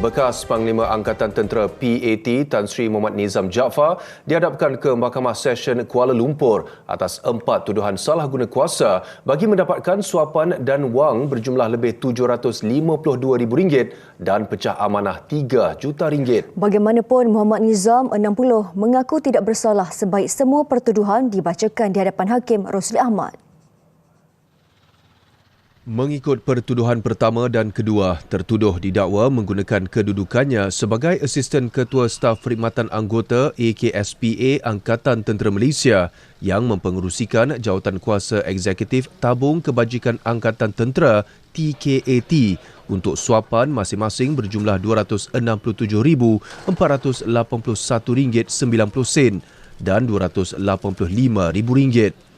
Bekas Panglima Angkatan Tentera PAT Tan Sri Muhammad Nizam Jaafar dihadapkan ke Mahkamah Session Kuala Lumpur atas empat tuduhan salah guna kuasa bagi mendapatkan suapan dan wang berjumlah lebih RM752,000 dan pecah amanah RM3 juta ringgit. Bagaimanapun Muhammad Nizam 60 mengaku tidak bersalah sebaik semua pertuduhan dibacakan di hadapan Hakim Rosli Ahmad. Mengikut pertuduhan pertama dan kedua, tertuduh didakwa menggunakan kedudukannya sebagai Asisten Ketua Staf Perkhidmatan Anggota AKSPA Angkatan Tentera Malaysia yang mempengerusikan jawatan kuasa eksekutif Tabung Kebajikan Angkatan Tentera TKAT untuk suapan masing-masing berjumlah RM267,481.90 dan RM285,000.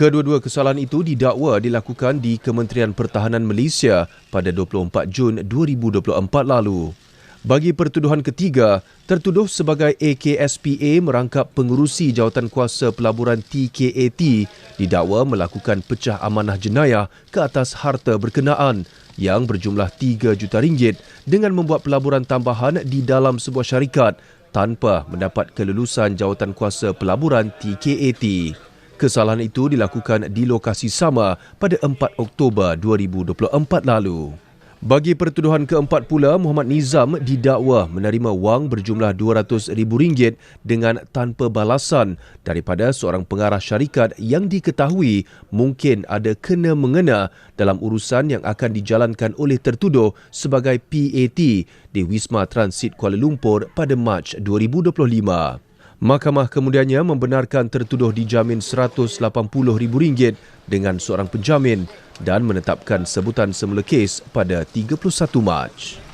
Kedua-dua kesalahan itu didakwa dilakukan di Kementerian Pertahanan Malaysia pada 24 Jun 2024 lalu. Bagi pertuduhan ketiga, tertuduh sebagai AKSPA merangkap pengurusi jawatan kuasa pelaburan TKAT didakwa melakukan pecah amanah jenayah ke atas harta berkenaan yang berjumlah 3 juta ringgit dengan membuat pelaburan tambahan di dalam sebuah syarikat tanpa mendapat kelulusan jawatan kuasa pelaburan TKAT. Kesalahan itu dilakukan di lokasi sama pada 4 Oktober 2024 lalu. Bagi pertuduhan keempat pula, Muhammad Nizam didakwa menerima wang berjumlah RM200,000 dengan tanpa balasan daripada seorang pengarah syarikat yang diketahui mungkin ada kena-mengena dalam urusan yang akan dijalankan oleh tertuduh sebagai PAT di Wisma Transit Kuala Lumpur pada Mac 2025. Mahkamah kemudiannya membenarkan tertuduh dijamin RM180,000 dengan seorang penjamin dan menetapkan sebutan semula kes pada 31 Mac.